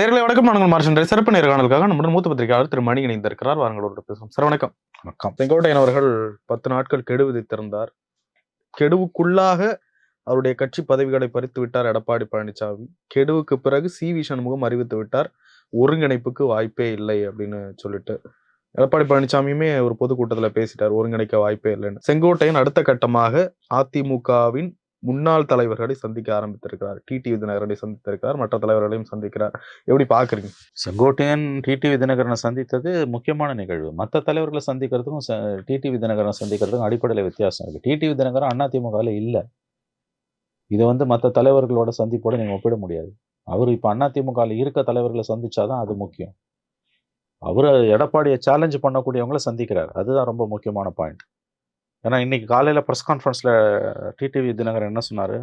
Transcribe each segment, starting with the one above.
நேர்களை வணக்கம் நாங்கள் மார்ஷன் சிறப்பு நேர்காணலுக்காக நம்முடன் மூத்த பத்திரிகையாளர் திரு மணி இணைந்திருக்கிறார். வாருங்களோடு பேசுவோம். சார் வணக்கம். வணக்கம் செங்கோட்டையன் அவர்கள் பத்து நாட்கள் கெடு விதித்திருந்தார். கெடுவுக்குள்ளாக அவருடைய கட்சி பதவிகளை பறித்து விட்டார் எடப்பாடி பழனிசாமி கெடுவுக்கு பிறகு சி வி சண்முகம் அறிவித்து விட்டார். ஒருங்கிணைப்புக்கு வாய்ப்பே இல்லை அப்படின்னு சொல்லிட்டு. எடப்பாடி பழனிசாமியுமே ஒரு பொதுக்கூட்டத்தில் பேசிட்டார். ஒருங்கிணைக்க வாய்ப்பே இல்லைன்னு. செங்கோட்டையன் அடுத்த கட்டமாக அதிமுகவின் முன்னாள் தலைவர்களை சந்திக்க ஆரம்பித்திருக்கிறார். டிடி விதிநகரனை சந்தித்திருக்கிறார். மற்ற தலைவர்களையும் சந்திக்கிறார். எப்படி பாக்குறீங்க செங்கோட்டையன் டிடி விதிநகரனை சந்தித்தது முக்கியமான நிகழ்வு. மற்ற தலைவர்களை சந்திக்கிறதுக்கும் டிடி தினகரனை சந்திக்கிறதுக்கும் அடிப்படையில் வித்தியாசம் இருக்கு. டிடிவி அண்ணா அதிமுகவில் இல்லை. இதை வந்து மற்ற தலைவர்களோட சந்திப்போட நீங்கள் ஒப்பிட முடியாது. அவர் இப்போ அதிமுகவில் இருக்க தலைவர்களை சந்திச்சாதான் அது முக்கியம். அவர் எடப்பாடியை சேலஞ்சு பண்ணக்கூடியவங்கள சந்திக்கிறார். அதுதான் ரொம்ப முக்கியமான பாயிண்ட் ஏன்னா இன்னைக்கு காலையில் ப்ரெஸ் கான்ஃபரன்ஸில் டிடிவி தினகரன் என்ன சொன்னார்?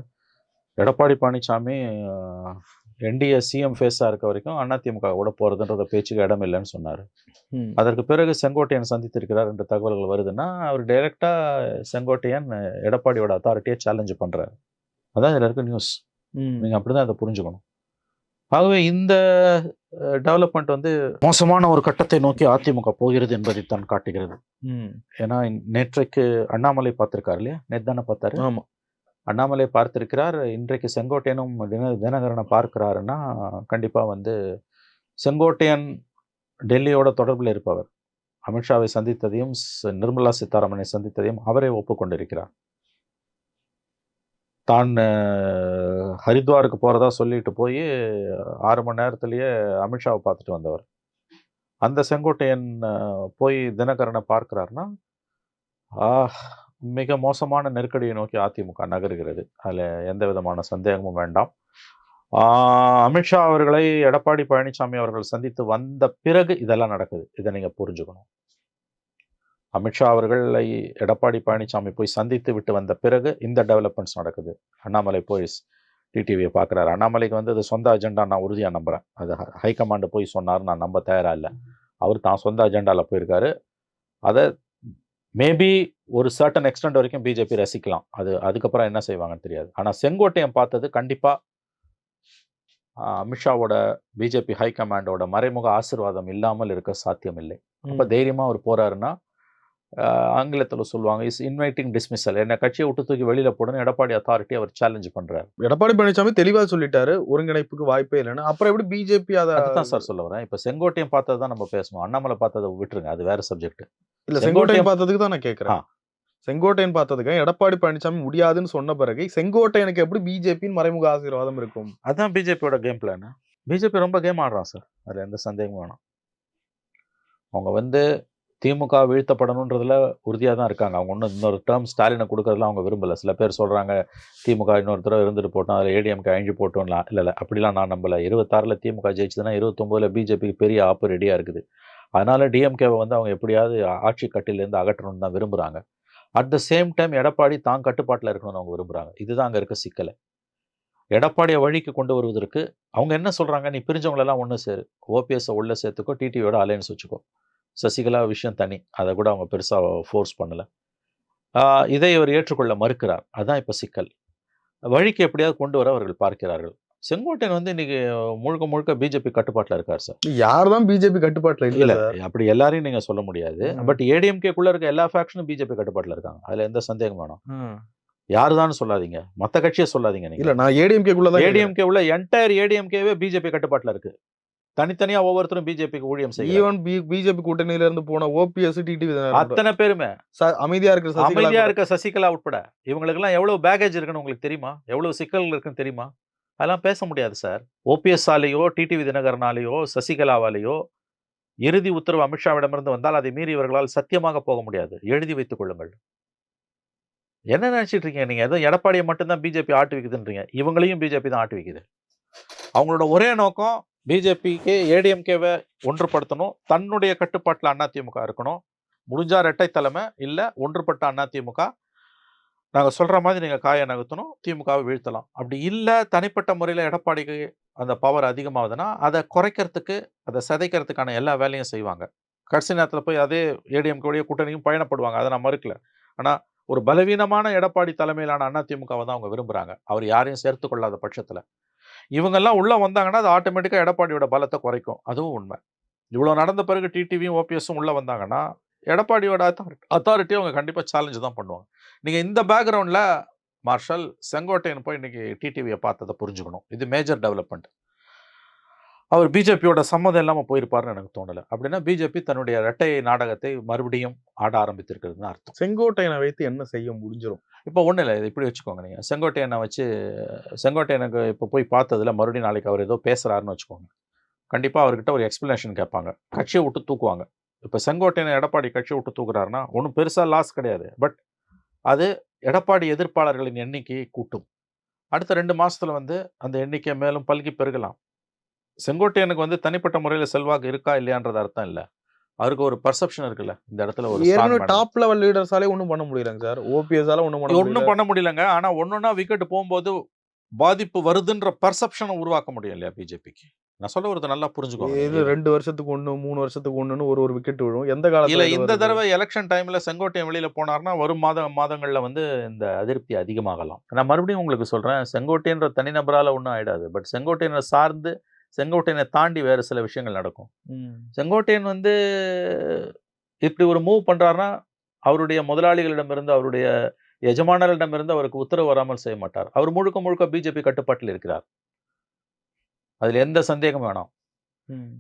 எடப்பாடி பழனிசாமி என்டிஏ சிஎம் ஃபேஸாக இருக்க வரைக்கும் அதிமுக கூட போகிறதுன்றத பேச்சுக்கு இடம் இல்லைன்னு சொன்னார். அதற்கு பிறகு செங்கோட்டையன் சந்தித்திருக்கிறார் என்ற தகவல்கள் வருதுன்னா அவர் டைரெக்டாக செங்கோட்டையன் எடப்பாடியோட அத்தாரிட்டியை சேலஞ்சு பண்ணுறாரு அதான் இதில் இருக்க நியூஸ் நீங்கள் அப்படி தான் அதை புரிஞ்சுக்கணும். ஆகவே இந்த டெவலப்மெண்ட் வந்து மோசமான ஒரு கட்டத்தை நோக்கி அதிமுக போகிறது என்பதை தான் காட்டுகிறது. ஏன்னா நேற்றைக்கு அண்ணாமலை பார்த்திருக்காரு இல்லையா? நேற்று தானே பார்த்தாரு? ஆமா. அண்ணாமலை பார்த்திருக்கிறார். இன்றைக்கு செங்கோட்டையனும் தின தினகரனை பார்க்கிறாருன்னா கண்டிப்பா வந்து செங்கோட்டையன் டெல்லியோட தொடர்பில் இருப்பவர். அமித்ஷாவை சந்தித்ததையும் நிர்மலா சீதாராமனை சந்தித்ததையும் அவரே ஒப்புக்கொண்டிருக்கிறார். தான் ஹரித்வாருக்கு போறதா சொல்லிட்டு போய் ஆறு மணி நேரத்துலேயே அமித்ஷாவை பார்த்துட்டு வந்தவர். அந்த செங்கோட்டையன் போய் தினகரனை பார்க்கிறாருன்னா ஆஹ், மிக மோசமான நெருக்கடியை நோக்கி அதிமுக நகருகிறது. அதில் எந்த விதமான சந்தேகமும் வேண்டாம். ஆஹ், அமித்ஷா அவர்களை எடப்பாடி பழனிசாமி அவர்கள் சந்தித்து வந்த பிறகு இதெல்லாம் நடக்குது. இதை நீங்கள் புரிஞ்சுக்கணும். அமித்ஷா அவர்களை எடப்பாடி பழனிசாமி போய் சந்தித்து விட்டு வந்த பிறகு இந்த டெவலப்மெண்ட்ஸ் நடக்குது. அண்ணாமலை போய் டிடிவியை பார்க்குறாரு. அண்ணாமலைக்கு வந்து அது சொந்த அஜெண்டா நான் உறுதியாக நம்புகிறேன் அது ஹ- ஹைகமாண்டு போய் சொன்னார் நான் நம்ப தயாராக இல்லை. அவர் தான் சொந்த அஜெண்டாவில் போயிருக்காரு. அதை மேபி ஒரு சர்டன் எக்ஸ்டெண்ட் வரைக்கும் பிஜேபி ரசிக்கலாம். அது அதுக்கப்புறம் என்ன செய்வாங்கன்னு தெரியாது. ஆனால் செங்கோட்டையன் பார்த்தது கண்டிப்பாக அமித்ஷாவோட பிஜேபி ஹைகமாண்டோட மறைமுக ஆசீர்வாதம் இல்லாமல் இருக்க சாத்தியம் இல்லை அப்போ தைரியமாக அவர் போறாருன்னா ஆங்கிலத்தில் சொல்லுவாங்க இஸ் இன்வைட்டிங் டிஸ்மிசல் என்னை கட்சியை விட்டு தூக்கி வெளியில் போடணும் எடப்பாடி அத்தாரிட்டி அவர் சேலஞ்ச் பண்றாரு. எடப்பாடி பழனிசாமி தெளிவா சொல்லிட்டாரு ஒருங்கிணைப்புக்கு வாய்ப்பே இல்லைன்னு. அப்புறம் எப்படி பிஜேபி அதை அதுதான் சார் சொல்ல வரேன். இப்போ செங்கோட்டையன் பார்த்தது தான் நம்ம பேசணும். அண்ணாமலை பார்த்ததை விட்டுருங்க அது வேற சப்ஜெக்ட் இல்ல செங்கோட்டையன் பார்த்ததுக்கு தான் நான். கேட்கிறேன். செங்கோட்டையன் பார்த்ததுக்கு எடப்பாடி பழனிசாமி முடியாதுன்னு சொன்ன பிறகு செங்கோட்டையனுக்கு எப்படி பிஜேபியின் மறைமுக ஆசீர்வாதம் இருக்கும்? அதான் பிஜேபியோட கேம் பிளான் பிஜேபி ரொம்ப கேம் ஆடுறான் சார் அதில் எந்த சந்தேகமும் வேணாம். அவங்க வந்து திமுக வீழ்த்தப்படணுன்றதுல உறுதியாக தான் இருக்காங்க. அவங்க ஒன்றும் இன்னொரு டேர்ம் ஸ்டாலினை கொடுக்கறதுல அவங்க விரும்பலை. சில பேர் சொல்கிறாங்க திமுக இன்னொரு தடவை இருந்துட்டு போட்டோம் அதில் ஏடிஎம்கே அழிஞ்சு போட்டோம்லாம். இல்லை இல்லை அப்படிலாம் நான் நம்பலை. இருபத்தாறில் திமுக ஜெயிச்சதுன்னா இருபத்தொம்போதில் பிஜேபிக்கு பெரிய ஆப்பு ரெடியாக இருக்குது. அதனால் டிஎம்கேவை வந்து அவங்க எப்படியாவது ஆட்சி கட்டிலேருந்து அகற்றணும்னு தான் விரும்புகிறாங்க at the same time Edappadi தான் கட்டுப்பாட்டில் இருக்கணும்னு அவங்க விரும்புகிறாங்க இதுதான் அங்கே இருக்க சிக்கலை. எடப்பாடியை வழிக்கு கொண்டு வருவதற்கு அவங்க என்ன சொல்கிறாங்க நீ பிரிஞ்சவங்களெல்லாம் ஒன்று சேரு. ஓபிஎஸ்ஸை உள்ளே சேர்த்துக்கோ டிடிவியோட அலையன்ஸ் வச்சுக்கோ. சசிகலா விஷயம் தனி. அதை கூட அவங்க பெருசாக ஃபோர்ஸ் பண்ணலை. இதை இவர் ஏற்றுக்கொள்ள மறுக்கிறார். அதான் இப்போ சிக்கல். வழிக்கு எப்படியாவது கொண்டு வர அவர்கள் பார்க்கிறார்கள். செங்கோட்டையன் வந்து இன்னைக்கு முழுக்க முழுக்க பிஜேபி கட்டுப்பாட்டில் இருக்கார் சார். யார் தான் பிஜேபி கட்டுப்பாட்டுல இல்ல இல்ல அப்படி எல்லாரையும் நீங்க சொல்ல முடியாது. பட் ஏடிஎம்கேக்குள்ள இருக்க எல்லா ஃபேக்ஷனும் பிஜேபி கட்டுப்பாட்டில் இருக்காங்க. அதுல எந்த சந்தேகம் வேணும். யாருதான் சொல்லாதீங்க. மத்த கட்சியை சொல்லாதீங்க இல்ல நீங்க நான் ஏடிஎம்கே குள்ளதான் ஏடிஎம்கே உள்ள என்டையர் ஏடிஎம்கேவே பிஜேபி கட்டுப்பாட்டில் இருக்கு. தனித்தனியா ஒவ்வொருத்தரும் பிஜேபிக்கு ஊழியம் செய்யும் ஈவன் பிஜேபி கூட்டணியில இருந்து போன ஓபிஎஸ் டிடிவி அத்தனை பேருமே. அமைதியா சசிகலா அமைதியா இருக்க சசிகலா உட்பட இவங்களுக்கு எல்லாம் எவ்வளவு பேகேஜ் இருக்குன்னு உங்களுக்கு தெரியுமா? எவ்வளவு சிக்கல்கள் இருக்குன்னு தெரியுமா? அதெல்லாம் பேச முடியாது சார் ஓபிஎஸ் ஆலேயோ டிடிவி தினகரனாலேயோ சசிகலாவாலேயோ இறுதி உத்தரவு அமித்ஷாவிடமிருந்து வந்தால் அதை மீறி இவர்களால் சத்தியமாக போக முடியாது. எழுதி வைத்துக் கொள்ளுங்கள். என்ன நினைச்சிட்டு இருக்கீங்க நீங்க? ஏதோ எடப்பாடியை மட்டும்தான் பிஜேபி ஆட்டு வைக்குதுன்றீங்க. இவங்களையும் பிஜேபி தான் ஆட்டு வைக்குது. அவங்களோட ஒரே நோக்கம் பிஜேபிக்கு ஏடிஎம்கேவை ஒன்றுபடுத்தணும். தன்னுடைய கட்டுப்பாட்டில் அதிமுக இருக்கணும். முடிஞ்சா ரெட்டை தலைமை இல்லை ஒன்றுபட்ட அதிமுக நாங்கள் சொல்கிற மாதிரி நீங்கள் காயை நகர்த்தணும் திமுகவை வீழ்த்தலாம். அப்படி இல்லை தனிப்பட்ட முறையில் எடப்பாடிக்கு அந்த பவர் அதிகமாகுதுன்னா அதை குறைக்கிறதுக்கு அதை சிதைக்கிறதுக்கான எல்லா வேலையும் செய்வாங்க. கடைசி நேரத்தில் போய் அதே ஏடிஎம்கேடைய கூட்டணியும் பயணப்படுவாங்க. அதை நான் மறுக்கல. ஆனால் ஒரு பலவீனமான எடப்பாடி தலைமையிலான அதிமுகவை தான் அவங்க விரும்புகிறாங்க அவர் யாரையும் சேர்த்து கொள்ளாத பட்சத்தில். இவங்கெல்லாம் உள்ளே வந்தாங்கன்னா அது ஆட்டோமேட்டிக்காக எடப்பாடியோட பலத்தை குறைக்கும். அதுவும் உண்மை. இவ்வளோ நடந்த பிறகு டிடிவியும் ஓபிஎஸும் உள்ளே வந்தாங்கன்னா எடப்பாடியோட அத்தாரிட்டி அவங்க கண்டிப்பாக சேலஞ்சு தான் பண்ணுவாங்க. நீங்கள் இந்த பேக்ரவுண்டில் மார்ஷல் செங்கோட்டையன் போய் இன்றைக்கி டிடிவியை பார்த்ததை புரிஞ்சுக்கணும். இது மேஜர் டெவலப்மெண்ட் அவர் பிஜேபியோட சம்மதம் இல்லாமல் போயிருப்பாருன்னு எனக்கு தோணலை. அப்படின்னா பிஜேபி தன்னுடைய இரட்டை நாடகத்தை மறுபடியும் ஆட ஆரம்பித்திருக்கிறதுன்னு அர்த்தம். செங்கோட்டையனை வைத்து என்ன செய்ய முடிஞ்சிடும் இப்போ ஒன்றும் இல்லை இது இப்படி வச்சுக்கோங்க நீங்கள் செங்கோட்டையனை வச்சு செங்கோட்டையனுக்கு இப்போ போய் பார்த்ததுல மறுபடியும் நாளைக்கு அவர் ஏதோ பேசுகிறாருன்னு வச்சுக்கோங்க. கண்டிப்பாக அவர்கிட்ட ஒரு எக்ஸ்பிளனேஷன் கேட்பாங்க. கட்சியை விட்டு தூக்குவாங்க. இப்போ செங்கோட்டையனை எடப்பாடி கட்சியை விட்டு தூக்குறாருன்னா ஒன்றும் பெருசாக லாஸ் கிடையாது. பட் அது எடப்பாடி எதிர்ப்பாளர்களின் எண்ணிக்கையை கூட்டும். அடுத்த ரெண்டு மாசத்துல வந்து அந்த எண்ணிக்கை மேலும் பல்கி பெருகலாம். செங்கோட்டையனுக்கு வந்து தனிப்பட்ட முறையில் செல்வாக்கு இருக்கா இல்லையான்றது அர்த்தம் இல்லை. அவருக்கு ஒரு பர்செப்ஷன் இருக்குல்ல இந்த இடத்துல ஒரு ஏற்கனவே. டாப் லெவல் லீடர்ஸாலே ஒன்றும் பண்ண முடியலங்க சார். ஓபிஎஸ்ஸால ஒன்றும் பண்ண ஒன்றும் பண்ண முடியலங்க. ஆனா ஒன்னொன்னா விக்கெட் போகும்போது பாதிப்பு வருதுன்ற பர்செப்ஷனை உருவாக்க முடியும் இல்லையா பிஜேபிக்கு நான் சொல்ல ஒரு நல்லா இது புரிஞ்சுக்கோங்க ரெண்டு வருஷத்துக்கு ஒண்ணு மூணு வருஷத்துக்கு ஒண்ணுன்னு ஒரு ஒரு விக்கெட் விழும். எந்த இல்ல காலத்துல இது இந்த? தடவை எலெக்ஷன் டைம்ல செங்கோட்டையன் வெளியில போனார்னா வரும் மாத மாதங்கள்ல வந்து இந்த அதிருப்தி அதிகமாகலாம். நான் மறுபடியும் உங்களுக்கு சொல்றேன் செங்கோட்டையன்ற தனிநபரால ஒன்றும் ஆயிடாது. பட் செங்கோட்டையனை சார்ந்து செங்கோட்டையனை தாண்டி வேறு சில விஷயங்கள் நடக்கும். செங்கோட்டையன் வந்து இப்படி ஒரு மூவ் பண்றாருன்னா அவருடைய முதலாளிகளிடமிருந்து அவருடைய எஜமானர்களிடமிருந்து அவருக்கு உத்தரவு வராமல் செய்ய மாட்டார். அவர் முழுக்க முழுக்க பிஜேபி கட்டுப்பாட்டில் இருக்கிறார். அதுல எந்த சந்தேகமும் வேணாம்.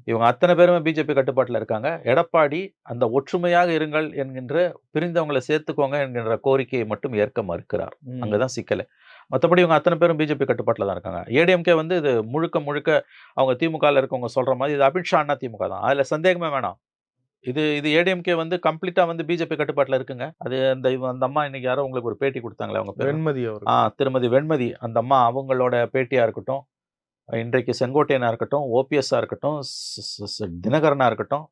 இவங்க அத்தனை பேருமே பிஜேபி கட்டுப்பாட்டில் இருக்காங்க. எடப்பாடி அந்த ஒற்றுமையாக இருங்கள் என்கின்ற பிரிந்தவங்களை சேர்த்துக்கோங்க என்கின்ற கோரிக்கையை மட்டும் ஏற்க மறுக்கிறார். அங்கதான் சிக்கல். மற்றபடி இவங்க அத்தனை பேரும் பிஜேபி கட்டுப்பாட்டில் தான் இருக்காங்க. ஏடிஎம்கே வந்து இது முழுக்க முழுக்க அவங்க திமுகவில் இருக்கவங்க சொல்ற மாதிரி இது அமித்ஷா அண்ணா திமுக தான். அதுல சந்தேகமே வேணாம். இது இது ஏடிஎம்கே வந்து கம்ப்ளீட்டா வந்து பிஜேபி கட்டுப்பாட்டில் இருக்குங்க. அது அந்த அந்த அம்மா இன்னைக்கு யாரோ உங்களுக்கு ஒரு பேட்டி கொடுத்தாங்களே அவங்க வெண்மதி ஆ திருமதி வெண்மதி. அந்த அம்மா அவங்களோட பேட்டியா இருக்கட்டும் இன்றைக்கு செங்கோட்டையனா இருக்கட்டும் ஓபிஎஸ்ஸா இருக்கட்டும் ஸ்- ஸ்- ஸ்- தினகரனா இருக்கட்டும்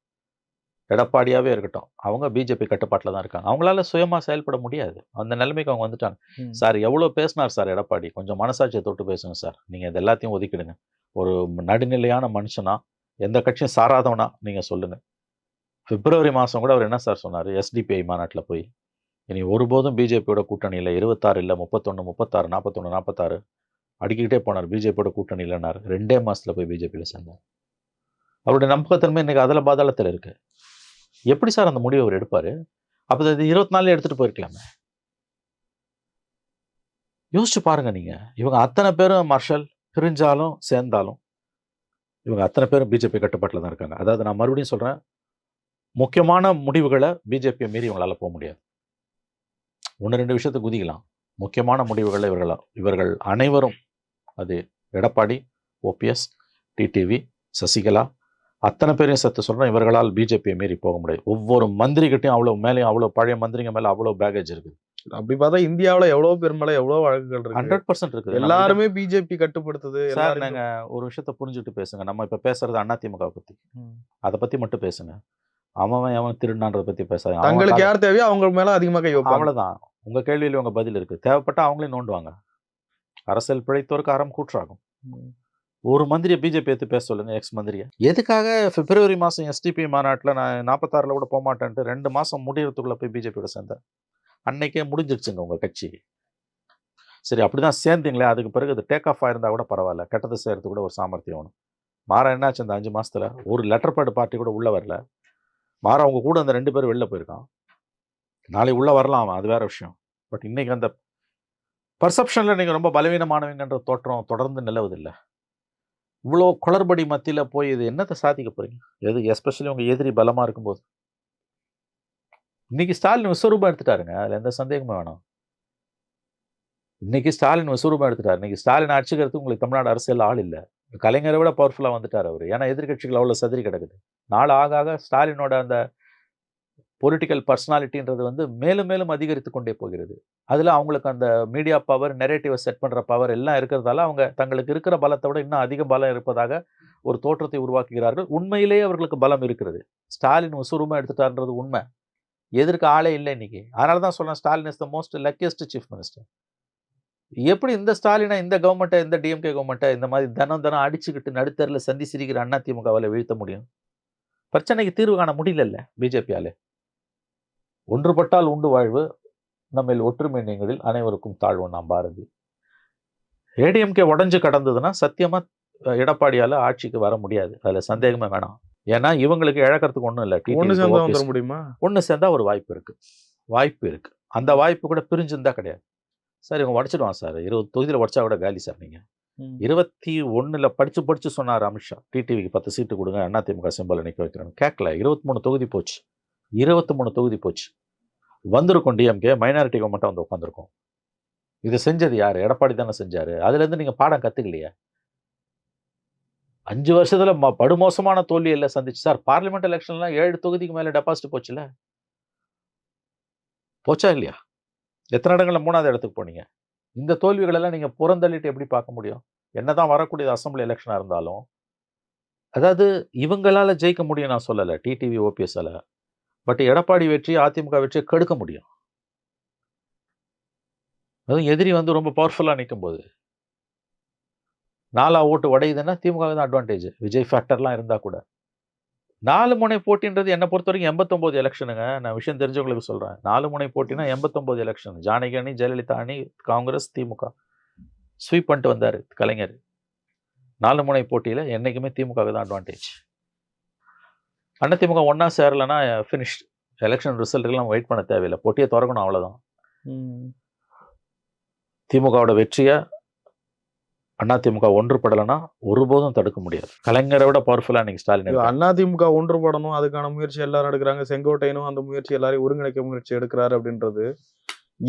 எடப்பாடியாவே இருக்கட்டும். அவங்க பிஜேபி கட்டுப்பாட்டில் தான் இருக்காங்க. அவங்களால சுயமா செயல்பட முடியாது. அந்த நிலைமைக்கு அவங்க வந்துட்டாங்க. சார் எவ்வளோ பேசினார் சார் எடப்பாடி? கொஞ்சம் மனசாட்சியை தொட்டு பேசுங்க சார். நீங்க இது எல்லாத்தையும் ஒதுக்கிடுங்க. ஒரு நடுநிலையான மனுஷனா எந்த கட்சியும் சாராதவனா நீங்க சொல்லுங்க. பிப்ரவரி மாசம் கூட அவர் என்ன சார் சொன்னார்? எஸ்டிபிஐ மாநாட்டில் போய் இனி ஒருபோதும் பிஜேபியோட கூட்டணியில் இருபத்தாறு இல்லை முப்பத்தொன்று முப்பத்தாறு நாற்பத்தொன்று நாற்பத்தாறு அடிக்கிட்டே போனார். பிஜேபியோட கூட்டணி இல்லைனார் ரெண்டே மாசத்துல போய் பிஜேபியில் சேர்ந்தார். அவருடைய நம்பகத்தன்மை இன்னைக்கு அதில் பாதாளத்தில் இருக்கு. எப்படி சார் அந்த முடிவை அவர் எடுப்பாரு? அப்போ இது இருபத்தி நாலுல எடுத்துட்டு போயிருக்கலாமே. யோசிச்சு பாருங்க நீங்க. இவங்க அத்தனை பேரும் மார்ஷல் பிரிஞ்சாலும் சேர்ந்தாலும் இவங்க அத்தனை பேரும் பிஜேபி கட்டுப்பாட்டில் தான் இருக்காங்க. அதாவது நான் மறுபடியும் சொல்றேன் முக்கியமான முடிவுகளை பிஜேபியை மீறி இவங்களால போக முடியாது. ஒன்று ரெண்டு விஷயத்தை குதிக்கலாம். முக்கியமான முடிவுகளை இவர்கள் இவர்கள் அனைவரும் அது எடப்பாடி ஓபிஎஸ் டிடிவி சசிகலா அத்தனை பேரையும் சத்து சொல்றேன் இவர்களால் பிஜேபியை மீறி போக முடியாது. ஒவ்வொரு மந்திரிகிட்டையும் அவ்வளோ மேலேயும் அவ்வளோ பழைய மந்திரிங்க மேலே அவ்வளோ பேகேஜ் இருக்குது. அப்படி பார்த்தா இந்தியாவுல எவ்வளவு பேர் மேல எவ்வளவு வழக்குகள் இருக்கு? ஹண்ட்ரட் பர்சன்ட் இருக்குது. எல்லாருமே பிஜேபி கட்டுப்படுத்துது சார் எல்லாரையும் நாங்க ஒரு விஷயத்த புரிஞ்சுட்டு பேசுங்க. நம்ம இப்ப பேசுறது அதிமுக பத்தி. ம். அதை பத்தி மட்டும் பேசுங்க. அவன் அவன் திருடான்றத பத்தி பேசாத. கால- யார் தேவையோ அவங்க மேல அதிகமா கை வைப்பாங்க. அவ்வளவுதான். உங்க கேள்வியில உங்க பதில் இருக்கு. தேவைப்பட்டா அவங்களையும் நோண்டுவாங்க. அரசியல் பிழைத்தோருக்கு அறம் கூற்றாகும். ஒரு மந்திரியை பிஜேபி எடுத்து பேச சொல்லுங்க எக்ஸ் மந்திரியை. எதுக்காக பிப்ரவரி மாதம் எஸ்டிபி மாநாட்டில் நான் நாற்பத்தாறுல கூட போக மாட்டேன்ட்டு ரெண்டு மாதம் முடியறதுக்குள்ள போய் பிஜேபியோட சேர்ந்தேன். அன்னைக்கே முடிஞ்சிடுச்சுங்க உங்கள் கட்சி. சரி அப்படி தான் சேர்ந்தீங்களே அதுக்கு பிறகு அது டேக் ஆஃப் ஆயிருந்தா கூட பரவாயில்ல கெட்டது செய்கிறது கூட ஒரு சாமர்த்தியம் வேணும். மாற என்னாச்சு அந்த அஞ்சு மாதத்தில் ஒரு லெட்டர் பேட் பார்ட்டி கூட உள்ளே வரல. மாற அவங்க கூட அந்த ரெண்டு பேரும் வெளில போயிருக்கான். நாளை உள்ளே வரலாம் அவன் அது வேற விஷயம். பட் இன்றைக்கி அந்த பர்செப்ஷனில் நீங்கள் ரொம்ப பலவீனமானவங்கன்ற தோற்றம் தொடர்ந்து நிலவுதில்லை. இவ்வளோ குளறுபடி மத்தியில போய் இது என்னத்தை சாதிக்க போறீங்க? எது எஸ்பெஷலி உங்க எதிரி பலமா இருக்கும்போது. இன்னைக்கு ஸ்டாலின் விஸ்வரூபம் எடுத்துட்டாருங்க. அதுல எந்த சந்தேகமும் வேணாம். இன்னைக்கு ஸ்டாலின் விஸ்வரூபம் எடுத்துட்டார். இன்னைக்கு ஸ்டாலின் அடிச்சுக்கிறதுக்கு உங்களுக்கு தமிழ்நாடு அரசியல் ஆள் இல்லை. கலைஞரை விட பவர்ஃபுல்லா வந்துட்டார் அவர். ஏன்னா எதிர்கட்சிகள் அவ்வளவு சதிரி கிடக்குது. நாள் ஆக ஆக ஸ்டாலினோட அந்த பொலிட்டிக்கல் பர்சனாலிட்டின்றது வந்து மேலும் மேலும் அதிகரித்து கொண்டே போகிறது. அதில் அவங்களுக்கு அந்த மீடியா பவர் நெரேட்டிவை செட் பண்ணுற பவர் எல்லாம் இருக்கிறதால அவங்க தங்களுக்கு இருக்கிற பலத்தை விட இன்னும் அதிக பலம் இருப்பதாக ஒரு தோற்றத்தை உருவாக்குகிறார்கள். உண்மையிலேயே அவர்களுக்கு பலம் இருக்கிறது. ஸ்டாலின் உசுரமாக எடுத்துட்டார்ன்றது உண்மை. எதிர்க்க ஆளே இல்லை இன்னைக்கு. அதனால தான் சொல்கிறேன் Stalin is the most luckiest chief minister எப்படி இந்த ஸ்டாலினை இந்த கவர்மெண்ட்டை இந்த டிஎம்கே கவர்மெண்ட்டை இந்த மாதிரி தினம் தினம் அடிச்சுக்கிட்டு நடுத்தரில் சந்தி சிரிக்கிற அண்ணா அவளை வீழ்த்த முடியும்? பிரச்சனைக்கு தீர்வு காண முடியலல்ல பிஜேபியாலே ஒன்றுபட்டால் உண்டு வாழ்வு நம்மில் ஒற்றுமை நீங்களில் அனைவருக்கும் தாழ்வு நாம் பாரதி. ஏடிஎம்கே உடஞ்சு கடந்ததுன்னா சத்தியமா எடப்பாடியால ஆட்சிக்கு வர முடியாது. அதுல சந்தேகமே வேணாம். ஏன்னா இவங்களுக்கு இழக்கிறதுக்கு ஒண்ணும் இல்லை. ஒண்ணு சேர்ந்தா வந்துட முடியுமா? ஒன்று சேர்ந்தா ஒரு வாய்ப்பு இருக்கு. வாய்ப்பு இருக்கு. அந்த வாய்ப்பு கூட பிரிஞ்சிருந்தா கிடையாது. சார் இவங்க உடச்சிடுவான் சார். இருபது தொகுதியில் உடச்சா கூட காலி சார் நீங்க. இருபத்தி ஒண்ணுல படிச்சு படிச்சு சொன்னார் அமித்ஷா. டிடிவிக்கு பத்து சீட்டு கொடுங்க. அதிமுக சிம்பலை நிக்க வைக்கிறேன் கேட்கல இருபத்தி மூணு தொகுதி போச்சு. இருபத்தி மூணு தொகுதி போச்சு. வந்திருக்கும் டிஎம்கே மைனாரிட்டி மட்டும் வந்து உட்காந்துருக்கும் இது செஞ்சது யாரு? எடப்பாடி தானே செஞ்சாரு. அதுல இருந்து நீங்க பாடம் கத்துக்கலையா. அஞ்சு வருஷத்துல ம- படுமோசமான தோல்வி எல்லாம் சந்திச்சு. சார் பார்லிமெண்ட் எலெக்ஷன்லாம் ஏழு தொகுதிக்கு மேலே டெபாசிட் போச்சுல? போச்சா இல்லையா? எத்தனை இடங்களில் மூணாவது இடத்துக்கு போனீங்க? இந்த தோல்விகள் எல்லாம் நீங்க புறந்தள்ளிட்டு எப்படி பார்க்க முடியும்? என்னதான் வரக்கூடியது அசம்பிளி எலெக்ஷனா இருந்தாலும். அதாவது இவங்களால ஜெயிக்க முடியும் நான் சொல்லலை. டிடிவி ஓபிஎஸ்ஸால் பட் எடப்பாடி வெற்றி அதிமுக வெற்றியை கெடுக்க முடியும். அதுவும் எதிரி வந்து ரொம்ப பவர்ஃபுல்லாக நிற்கும் போது நாலா ஓட்டு உடையுதுன்னா திமுக தான் அட்வான்டேஜ் விஜய் ஃபேக்டர்லாம் இருந்தால் கூட. நாலு முனை போட்டின்றது என்னை பொறுத்த வரைக்கும் எண்பத்தொம்போது எலெக்ஷனுங்க நான் விஷயம் தெரிஞ்சவங்களுக்கு சொல்கிறேன் நாலு முனை போட்டினா எண்பத்தொம்போது எலெக்ஷன் ஜானகி அணி ஜெயலலிதா அணி காங்கிரஸ் திமுக. ஸ்வீப் பண்ணிட்டு வந்தார் கலைஞர். நாலு முனை போட்டியில் என்றைக்குமே திமுக தான் அட்வான்டேஜ் அண்ணா திமுக ஒன்றா சேரலைன்னா ஃபினிஷ் எலெக்ஷன் ரிசல்ட்டுக்கெல்லாம் வெயிட் பண்ண தேவையில்லை. போட்டியை திறக்கணும் அவ்வளோதான் திமுகவோட வெற்றியை அதிமுக ஒன்றுபடலைன்னா ஒருபோதும் தடுக்க முடியாது. கலைஞரை விட பவர்ஃபுல்லாக இன்னைக்கு ஸ்டாலின். அதிமுக ஒன்றுபடணும் அதுக்கான முயற்சி எல்லாரும் எடுக்கிறாங்க. செங்கோட்டையனும் அந்த முயற்சி எல்லாரையும் ஒருங்கிணைக்க முயற்சி எடுக்கிறாரு அப்படின்றது.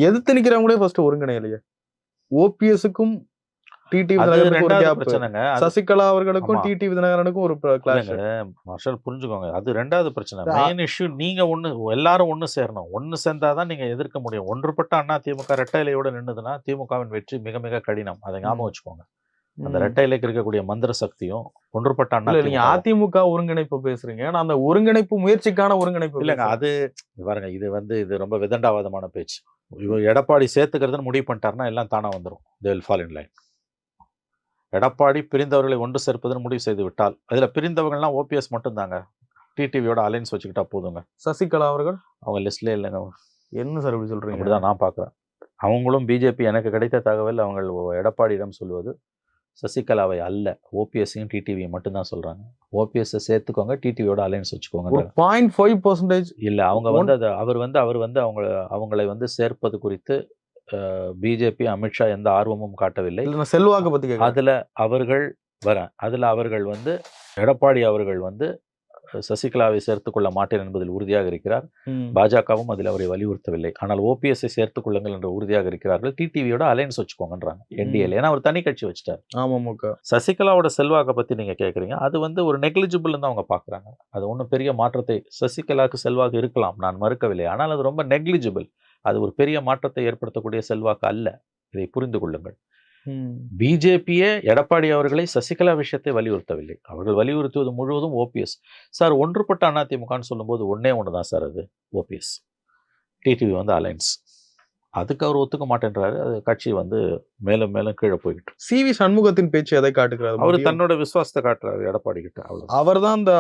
எதிர்த்து நிக்கிறவங்களே ஃபர்ஸ்ட் ஒருங்கிணையலையே. ஓபிஎஸ்க்கும் டிடி பிரச்சனைங்க. சசிகலா அவர்களுக்கும். டிடி விதிநகரனுக்கும் ஒரு கிளாஷ் மார்ஷல் புரிஞ்சுக்கோங்க. அது ரெண்டாவது பிரச்சனை. மெயின் இஷ்யூ நீங்க ஒண்ணு எல்லாரும் ஒண்ணு சேரணும். ஒண்ணு சேர்ந்தாதான் நீங்க எதிர்க்க முடியும். ஒன்றுபட்ட அண்ணா திமுக ரெட்டை இலையோட நின்னுதுன்னா திமுகவின் வெற்றி மிக மிக கடினம். அதை ஞாபகம் வச்சுக்கோங்க. அந்த ரெட்டை இலைக்கு இருக்கக்கூடிய மந்திர சக்தியும் ஒன்றுபட்ட அண்ணா நீங்க திமுக அதிமுக ஒருங்கிணைப்பு பேசுறீங்க. ஆனா அந்த ஒருங்கிணைப்பு முயற்சிக்கான ஒருங்கிணைப்பு இல்லைங்க அது பாருங்க இது வந்து இது ரொம்ப விதண்டாவாதமான பேச்சு. எடப்பாடி சேர்த்துக்கிறதுன்னு முடிவு பண்ணிட்டாருன்னா எல்லாம் தானா வந்துடும் they will fall in line Edappadi பிரிந்தவர்களை ஒன்று சேர்ப்பதுன்னு முடிவு செய்து விட்டால் அதுல பிரிந்தவங்கள்லாம் ஓபிஎஸ் மட்டும்தாங்க. டிடிவியோட அலைன்ஸ் வச்சுக்கிட்டா போதுங்க. சசிகலா அவர்கள்? அவங்க லிஸ்ட்ல இல்லைங்க. என்ன சார் இப்படி சொல்றீங்க? அப்படிதான் நான் பார்க்குறேன் அவங்களும் பிஜேபி எனக்கு கிடைத்த தகவல் அவங்க எடப்பாடியிடம் சொல்வது சசிகலாவை அல்ல ஓபிஎஸ்ஸையும் டிடிவியும் மட்டும்தான் சொல்றாங்க. ஓபிஎஸ்ஸை சேர்த்துக்கோங்க டிடிவியோட அலைன்ஸ் வச்சுக்கோங்க பாயிண்ட் ஃபைவ் பர்சன்டேஜ் இல்ல அவங்க வந்து அது அவர் வந்து அவர் வந்து அவங்க அவங்களை வந்து சேர்ப்பது குறித்து பிஜேபி அமித்ஷா எந்த ஆர்வமும் காட்டவில்லை. செல்வாக்க பத்தி கேட்கறேன் அதுல அவர்கள் வரேன் அதுல அவர்கள் வந்து எடப்பாடி அவர்கள் வந்து சசிகலாவை சேர்த்துக் கொள்ள மாட்டேன் என்பதில் உறுதியாக இருக்கிறார். பாஜகவும் அதில் அவரை வலியுறுத்தவில்லை. ஆனால் ஓபிஎஸ்ஐ சேர்த்துக் கொள்ளுங்கள் என்று உறுதியாக இருக்கிறார்கள். டிடிவியோட அலைன்ஸ் வச்சுக்கோங்கன்றாங்க. என்டிஏல ஏன்னா அவர் தனி கட்சி வச்சுட்டார். அமமுக சசிகலாவோட செல்வாக்கை பத்தி நீங்க கேக்குறீங்க. அது வந்து ஒரு நெக்லிஜிபிள் தான் அவங்க பாக்குறாங்க. அது ஒன்றும் பெரிய மாற்றத்தை சசிகலாவுக்கு செல்வாக்கு இருக்கலாம் நான் மறுக்கவில்லை. ஆனால் அது ரொம்ப நெக்லிஜிபிள் அது ஒரு பெரிய மாற்றத்தை ஏற்படுத்தக்கூடிய செல்வாக்கு அல்ல. இதை புரிந்து கொள்ளுங்கள். பிஜேபியே எடப்பாடி அவர்களை சசிகலா விஷயத்தை வலியுறுத்தவில்லை. அவர்கள் வலியுறுத்துவது முழுவதும் ஓபிஎஸ் சார் ஒன்றுபட்ட அதிமுகன்னு சொல்லும்போது ஒண்ணே ஒன்று தான் சார் அது ஓபிஎஸ் டிடிவி வந்து அலைன்ஸ். அதுக்கு அவர் ஒத்துக்க மாட்டேன்றாரு. அது கட்சி வந்து மேலும் மேலும் கீழே போய்கிட்டு. சி வி சண்முகத்தின் பேச்சு எதை காட்டுகிறார்? அவர் தன்னோட விசுவாசத்தை காட்டுறாரு எடப்பாடி கிட்ட அவ்வளவு அவர் தான் அந்த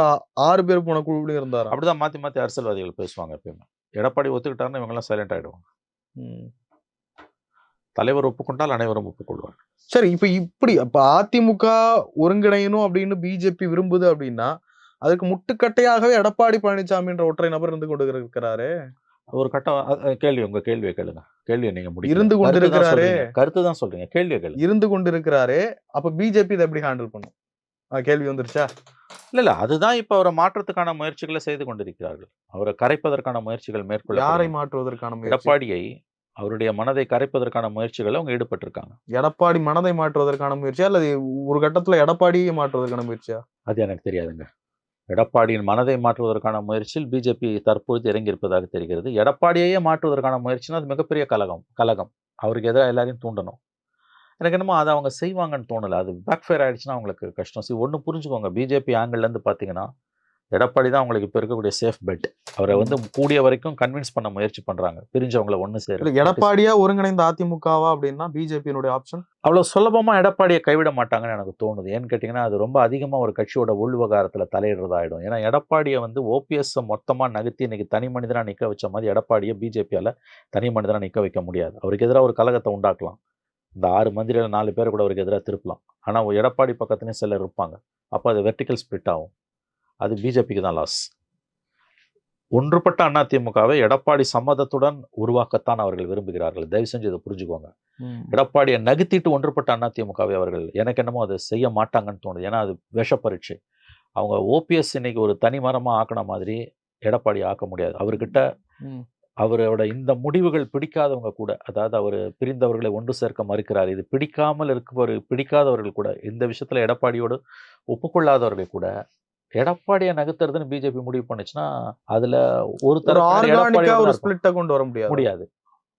ஆறு பேர் போன குழுவிலும் இருந்தாராம் அப்படிதான் மாத்தி மாத்தி அரசியல்வாதிகள் பேசுவாங்க எப்பயுமே. எடப்பாடி ஒத்துக்கிட்டாருன்னா இவங்கெல்லாம் சைலண்ட் ஆயிடுவாங்க. ம். தலைவர் ஒப்புக்கொண்டால் அனைவரும் ஒப்புக்கொள்வார். சரி இப்ப இப்படி அப்ப அதிமுக ஒருங்கிணையணும் அப்படின்னு பிஜேபி விரும்புது அப்படின்னா அதுக்கு முட்டுக்கட்டையாகவே எடப்பாடி பழனிசாமின்ற ஒற்றை நபர் இருந்து கொண்டு இருக்கிறாரு ஒரு கட்டம் கேள்வி உங்க கேள்வியை கேளுங்க. கேள்வியை நீங்க முடிக்கல. இருந்து தான் கொண்டிருக்கிறாரே. கருத்து தான் சொல்றீங்க. கேள்வியை கேளுங்க. இருந்து கொண்டு இருக்கிறாரு அப்ப பிஜேபி இதை எப்படி ஹேண்டில் பண்ணும்? கேள்வி வந்துருச்சா? இல்ல இல்ல. அதுதான் இப்ப அவரை மாற்றத்துக்கான முயற்சிகளை செய்து கொண்டிருக்கிறார்கள். அவரை கரைப்பதற்கான முயற்சிகள் மேற்கொள்ள யாரை மாற்றுவதற்கான எடப்பாடியை அவருடைய மனதை கரைப்பதற்கான முயற்சிகளை அவங்க ஈடுபட்டிருக்காங்க. எடப்பாடி மனதை மாற்றுவதற்கான முயற்சியா? அல்லது ஒரு கட்டத்துல எடப்பாடியை மாற்றுவதற்கான முயற்சியா? அது எனக்கு தெரியாதுங்க. எடப்பாடியின் மனதை மாற்றுவதற்கான முயற்சியில் பிஜேபி தற்பொழுது இறங்கி இருப்பதாக தெரிகிறது. எடப்பாடியையே மாற்றுவதற்கான முயற்சினா அது மிகப்பெரிய கலகம் கலகம். அவருக்கு எதிராக எல்லாரையும் தூண்டணும். எனக்கு என்னமோ அதை அவங்க செய்வாங்கன்னு தோணலை. அது பேக் ஃபயர் ஆயிடுச்சுன்னா அவங்களுக்கு கஷ்டம். சரி ஒன்று புரிஞ்சுக்கோங்க. பிஜேபி இருந்து பார்த்தீங்கன்னா எடப்பாடி தான் அவங்களுக்கு இப்போ இருக்கக்கூடிய சேஃப் பெட் அவரை வந்து கூடிய வரைக்கும் கன்வின்ஸ் பண்ண முயற்சி பண்றாங்க. பிரிஞ்சவங்களை ஒன்று சேர எடப்பாடியா ஒருங்கிணைந்த அதிமுகவா அப்படின்னா பிஜேபியினுடைய ஆப்ஷன் அவ்வளோ சுலபமா எடப்பாடியை கைவிட மாட்டாங்கன்னு எனக்கு தோணுது. ஏன்னு கேட்டிங்கன்னா அது ரொம்ப அதிகமாக ஒரு கட்சியோட உள் விவகாரத்துல தலையிடுறதாயிடும். ஏன்னா எடப்பாடியை வந்து ஓபிஎஸ் மொத்தமா நகர்த்தி இன்னைக்கு தனி மனிதனா நிக்க வச்ச மாதிரி எடப்பாடியை பிஜேபியால தனி மனிதனா நிக்க வைக்க முடியாது. அவருக்கு எதிராக ஒரு கலகத்தை உண்டாக்கலாம். இந்த ஆறு மந்திரியில் நாலு பேர் கூட அவருக்கு எதிராக திருப்பலாம். ஆனால் எடப்பாடி பக்கத்துலேயும் சிலர் இருப்பாங்க. அப்போ அது வெர்டிக்கல் ஸ்பிளிட் ஆகும். அது பிஜேபிக்கு தான் லாஸ் ஒன்றுபட்ட அதிமுகவை எடப்பாடி சம்மதத்துடன் உருவாக்கத்தான் அவர்கள் விரும்புகிறார்கள். தயவு செஞ்சு இதை புரிஞ்சுக்கோங்க. எடப்பாடியை நகர்த்திட்டு ஒன்றுபட்ட அதிமுகவை அவர்கள் எனக்கு என்னமோ அதை செய்ய மாட்டாங்கன்னு தோணுது. ஏன்னா அது விஷ பரீட்சை. அவங்க ஓபிஎஸ் இன்னைக்கு ஒரு தனி மரமா ஆக்கின மாதிரி எடப்பாடி ஆக்க முடியாது. அவர்கிட்ட. அவரோட இந்த முடிவுகள் பிடிக்காதவங்க கூட அதாவது அவர் பிரிந்தவர்களை ஒன்று சேர்க்க மறுக்கிறார். இது பிடிக்காமல் இருப்பவர் பிடிக்காதவர்கள் கூட இந்த விஷயத்துல எடப்பாடியோடு ஒப்புக்கொள்ளாதவர்கள் கூட எடப்பாடியை நகர்த்துறதுன்னு பிஜேபி முடிவு பண்ணுச்சுன்னா அதுல ஒரு எடப்பாடியோட ஒரு. ஸ்பிளிட்ட கொண்டு வர முடியாது. முடியாது.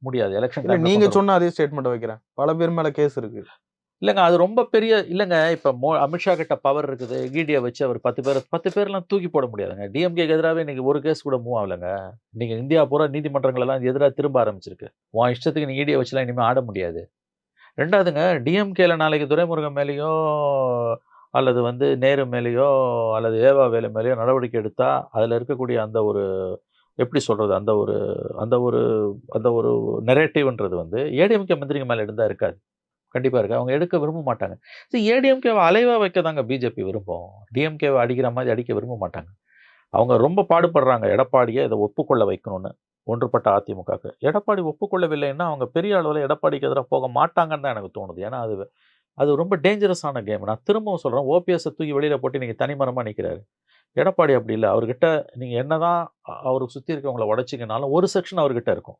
முடியாது. எலெக்ஷன் நீங்க சொன்ன அதே ஸ்டேட்மெண்ட் வைக்கிறேன். பல பேர் மேல கேஸ் இருக்கு. இல்லைங்க அது ரொம்ப பெரிய இல்லைங்க இப்போ மோ அமித்ஷா கிட்ட பவர் இருக்குது. ஈடியை வச்சு அவர் பத்து பேர் பத்து பேர்லாம் தூக்கி போட முடியாதுங்க. டிஎம்கேக்கு எதிராகவே நீங்கள் ஒரு கேஸ் கூட மூவ் ஆகலைங்க. நீங்கள் இந்தியா பூரா நீதிமன்றங்களெல்லாம் எதிராக திரும்ப ஆரம்பிச்சிருக்கு. உன் இஷ்டத்துக்கு நீ ஈடியை வச்சுலாம் இனிமேல் ஆட முடியாது. ரெண்டாவதுங்க டிஎம்கேல நாளைக்கு துரைமுருகன் மேலேயோ அல்லது வந்து நேரு மேலேயோ அல்லது ஏவா வேலை மேலேயோ நடவடிக்கை எடுத்தால் அதில் இருக்கக்கூடிய அந்த ஒரு எப்படி சொல்கிறது அந்த ஒரு அந்த ஒரு அந்த ஒரு நெரேட்டிவ்ன்றது வந்து ஏடிஎம்கே மந்திரிங்க மேலே இருந்தால் இருக்காது. கண்டிப்பாக இருக்குது அவங்க எடுக்க விரும்ப மாட்டாங்க. சரி ஏடிஎம்கேவை அலைவாக வைக்க தாங்க பிஜேபி விரும்பும். டிஎம்கேவை அடிக்கிற மாதிரி அடிக்க விரும்ப மாட்டாங்க. அவங்க ரொம்ப பாடுபடுறாங்க. எடப்பாடியை இதை ஒப்புக்கொள்ள வைக்கணும்னு. ஒன்றுபட்ட அதிமுகக்கு. எடப்பாடி ஒப்புக்கொள்ளவில்லைன்னா அவங்க பெரிய அளவில் எடப்பாடிக்கு எதிராக போக மாட்டாங்கன்னு தான் எனக்கு தோணுது. ஏன்னா அது அது ரொம்ப டேஞ்சரஸான கேம் நான் திரும்பவும் சொல்கிறேன் ஓபிஎஸ்ஸை தூக்கி வெளியில் போட்டு நீங்கள் தனிமரமாக நிற்கிறாரு எடப்பாடி அப்படி இல்லை. அவர்கிட்ட நீங்கள் என்ன தான் அவருக்கு சுற்றி இருக்கவங்கள உடச்சிங்கனாலும் ஒரு செக்ஷன் அவர்கிட்ட இருக்கும்.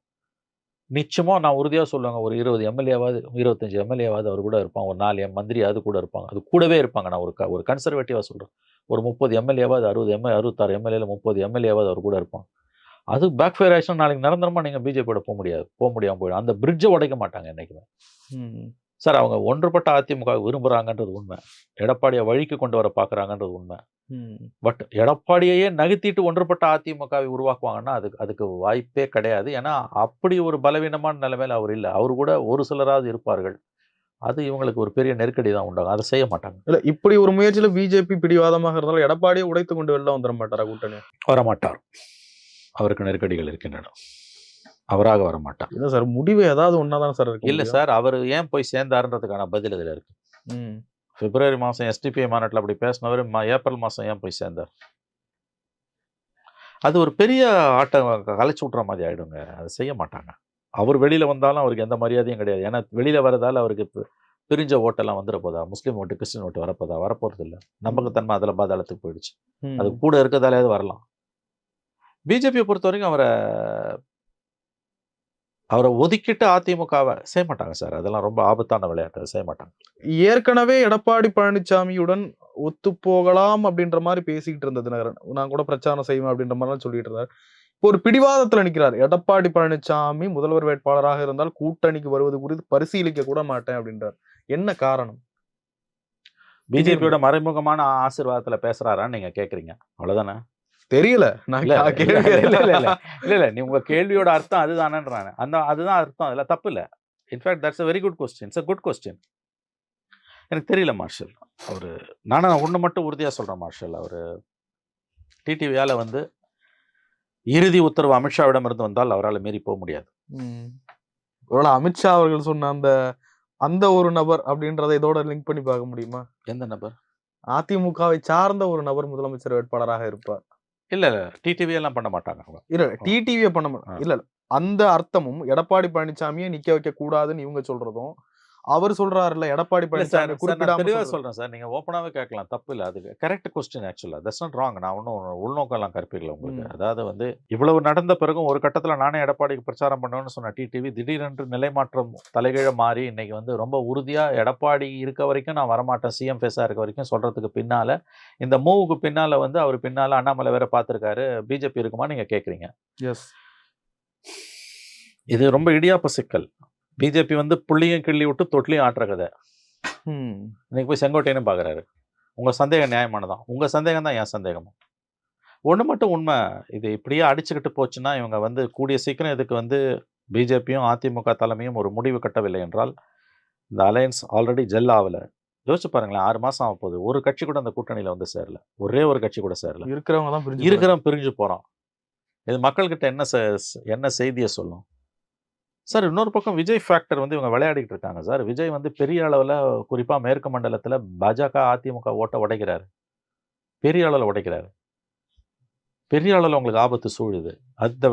நிச்சயமாக நான் உறுதியாக சொல்லுவாங்க. ஒரு இருபது எம்எல்ஏவாவது இருபத்தஞ்சி எம்எல்ஏவாவது அவர் கூட இருப்பாங்க. ஒரு நாலு எம் மந்திரியாவது கூட இருப்பாங்க. அது கூடவே இருப்பாங்க. நான் ஒரு க ஒரு கன்சர்வேட்டிவாக சொல்கிறேன் ஒரு முப்பது எம்எல்ஏவாவது அறுபது எம்எல் அறுபத்தாறு எம்எல்ஏல முப்பது எம்எல்ஏவாவது அவர் கூட இருப்பாங்க. அது பேக் ஃபயர் ஆயிடுச்சுன்னா நாளைக்கு நிரந்தரமாக நீங்கள் பிஜேபியோட போக முடியாது. போக முடியாமல் போயிடும். அந்த பிரிட்ஜை உடைக்க மாட்டாங்க என்றைக்குமே. சார் அவங்க ஒன்றுபட்ட அதிமுக விரும்புகிறாங்கன்றது உண்மை. எடப்பாடியை வழிக்கு கொண்டு வர பார்க்குறாங்கன்றது உண்மை. பட் எடப்பாடியையே நகர்த்திட்டு ஒன்றுபட்ட அதிமுகவை உருவாக்குவாங்கன்னா அதுக்கு அதுக்கு வாய்ப்பே கிடையாது. ஏன்னா அப்படி ஒரு பலவீனமான நிலைமையில அவர் இல்லை. அவர் கூட ஒரு சிலராவது இருப்பார்கள். அது இவங்களுக்கு ஒரு பெரிய நெருக்கடி தான் உண்டாகும். அதை செய்ய மாட்டாங்க. இல்ல இப்படி ஒரு முயற்சியில பிஜேபி பிடிவாதமாக இருந்தாலும் எடப்பாடியை உடைத்து கொண்டு வெளில வந்துட மாட்டாரா கூட்டணி? வரமாட்டார். அவருக்கு நெருக்கடிகள் இருக்கின்றன. அவராக வரமாட்டார். இல்ல சார் முடிவு ஏதாவது ஒன்னாதான் சார் இருக்கு இல்லை சார் அவர் ஏன் போய் சேர்ந்தாருன்றதுக்கான பதில் இதில் இருக்கு. ம். பிப்ரவரி மாதம் எஸ்டிபிஐ மாநாட்டில் அப்படி பேசினவர் ஏப்ரல் மாதம் ஏன் போய் சேர்ந்தார்? அது ஒரு பெரிய ஆட்டம் கலைச்சு விட்ற மாதிரி ஆயிடுங்க. அதை செய்ய மாட்டாங்க. அவர் வெளியில் வந்தாலும் அவருக்கு எந்த மரியாதையும் கிடையாது. ஏன்னா வெளியில் வரதால அவருக்கு பிரிஞ்ச ஓட்டெல்லாம் வந்துட போதா? முஸ்லீம் ஓட்டு கிறிஸ்டின் ஓட்டு வரப்போதா வரப்போகிறது இல்லை. நம்பகத்தன்மை அதில் பாதாளத்துக்கு போயிடுச்சு. அது கூட இருக்கிறதாலேயாவது வரலாம். பிஜேபியை பொறுத்த வரைக்கும் அவரை அவரை ஒதுக்கிட்டு அதிமுகவை செய்ய மாட்டாங்க சார். அதெல்லாம் ரொம்ப ஆபத்தான விளையாட்டு செய்ய மாட்டாங்க. ஏற்கனவே எடப்பாடி பழனிசாமியுடன் ஒத்து போகலாம் அப்படின்ற மாதிரி பேசிக்கிட்டு இருந்த தினகரன் நான் கூட பிரச்சாரம் செய்வேன் அப்படின்ற மாதிரி சொல்லிட்டு இருந்தார். இப்போ ஒரு பிடிவாதத்துல நிக்கிறார். எடப்பாடி பழனிசாமி முதல்வர் வேட்பாளராக இருந்தால் கூட்டணிக்கு வருவது குறித்து பரிசீலிக்க கூட மாட்டேன் அப்படின்றார். என்ன காரணம்? பிஜேபியோட மறைமுகமான ஆசீர்வாதத்துல பேசுறாரான்னு நீங்க கேக்குறீங்க. அவ்வளவுதானே? தெரியல. நான் இல்ல, இல்ல, கேள்வி இல்ல, இல்ல, இல்ல, இல்ல. இல்ல இல்ல. நீ உங்க கேள்வியோட அர்த்தம் அதுதானேன்றாங்க. அந்த அதுதான் அர்த்தம். அதுல தப்பு இல்ல. In fact that's a very good question it's a good question எனக்கு தெரியல மார்ஷல். அவரு நானும் ஒண்ணு மட்டும் உறுதியா சொல்றேன் மார்ஷல். அவரு டிடிவியால வந்து இறுதி உத்தரவு அமித்ஷாவிடம் இருந்து வந்தால் அவரால் மீறி போக முடியாது. ம். ஒருவேளை அமித்ஷா அவர்கள் சொன்ன அந்த அந்த ஒரு நபர் அப்படின்றத இதோட லிங்க் பண்ணி பார்க்க முடியுமா? எந்த நபர்? அதிமுகவை சார்ந்த ஒரு நபர் முதலமைச்சர் வேட்பாளராக இருப்பார். இல்ல இல்ல டிடிவி எல்லாம் பண்ண மாட்டாங்க அவங்க இல்ல டிடிவியை பண்ண மாட்டோம் ஆ. இல்ல இல்ல. அந்த அர்த்தமும் எடப்பாடி பழனிசாமியை நிக்க வைக்க கூடாதுன்னு இவங்க சொல்றதும் அவர் சொல்றாருல்ல எடப்பாடி பழனிசாமி குறிப்பிடாம. சொல்றேன் சார். நீங்க ஓப்பனாவே கேட்கலாம். தப்பு இல்ல. அது கரெக்ட் கொஸ்டின் ஆக்சுவலா தட்ஸ் நாட் ராங் நான் ஒன்றும் உள்நோக்கம் எல்லாம் கற்பிக்கல உங்களுக்கு. அதாவது வந்து இவ்வளவு நடந்த பிறகும் ஒரு கட்டத்துல நானே எடப்பாடிக்கு பிரச்சாரம் பண்ணணும்னு சொன்ன டிடிவி திடீரென்று நிலைமாற்றம் தலைகீழ மாறி இன்னைக்கு வந்து ரொம்ப உறுதியா எடப்பாடி இருக்க வரைக்கும் நான் வரமாட்டேன். சிஎம் ஃபேஸா இருக்க வரைக்கும் சொல்றதுக்கு பின்னால இந்த மூவுக்கு பின்னால வந்து அவர் பின்னால அண்ணாமலை வேற பார்த்திருக்காரு. பிஜேபி இருக்குமா நீங்க கேக்குறீங்க Yes. இது ரொம்ப இடியாப்ப சிக்கல். பிஜேபி வந்து புள்ளியும் கிள்ளி விட்டு தொட்டிலையும் ஆட்டுற கதை. இன்னைக்கு போய் செங்கோட்டையனும் பார்க்குறாரு உங்கள் சந்தேகம் நியாயமானதான். உங்கள் சந்தேகம் தான் என் சந்தேகமும். ஒன்று மட்டும் உண்மை. இது இப்படியே அடிச்சுக்கிட்டு போச்சுன்னா இவங்க வந்து கூடிய சீக்கிரம் இதுக்கு வந்து பிஜேபியும் அதிமுக தலைமையும் ஒரு முடிவு கட்டவில்லை என்றால் இந்த அலையன்ஸ் ஆல்ரெடி ஜெல் ஆகலை. யோசிச்சு பாருங்களேன் ஆறு மாதம் ஆக போகுது. ஒரு கட்சி கூட அந்த கூட்டணியில் வந்து சேரல. ஒரே ஒரு கட்சி கூட சேரல. இருக்கிறவங்க தான் பிரிஞ்சு இருக்கிறவன் பிரிஞ்சு போகிறான் இது மக்கள்கிட்ட என்ன செ- என்ன செய்தியை சொல்லும்? சார் இன்னொரு பக்கம் விஜய் ஃபேக்டர் வந்து இவங்க விளையாடிட்டு இருக்காங்க சார். விஜய் வந்து பெரிய அளவில் குறிப்பாக மேற்கு மண்டலத்தில் பாஜக அதிமுக ஓட்டை உடைக்கிறாரு. பெரிய அளவில் உடைக்கிறாரு. பெரிய அளவில் உங்களுக்கு ஆபத்து சூழுது. அந்த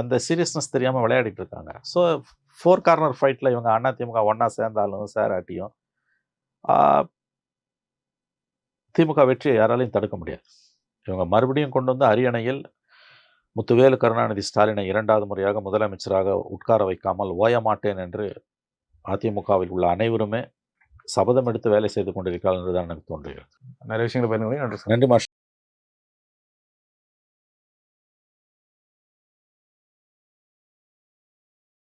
அந்த சீரியஸ்னஸ் தெரியாமல் விளையாடிட்டு இருக்காங்க. ஸோ ஃபோர் கார்னர் ஃபைட்டில் இவங்க அதிமுக ஒன்றா சேர்ந்தாலும் சேராட்டியும் திமுக வெற்றியை யாராலையும் தடுக்க முடியாது. இவங்க மறுபடியும் கொண்டு வந்து அரியணையில் முத்துவேலு கருணாநிதி ஸ்டாலினை இரண்டாவது முறையாக முதலமைச்சராக உட்கார வைக்காமல் ஓய மாட்டேன் என்று அதிமுகவில் உள்ள அனைவருமே சபதம் எடுத்து வேலை செய்து கொண்டிருக்கிறார்கள் என்றுதான் எனக்கு தோன்றுகிறது. நிறைய விஷயங்களை பயன்படுத்தி நன்றி மாஷ்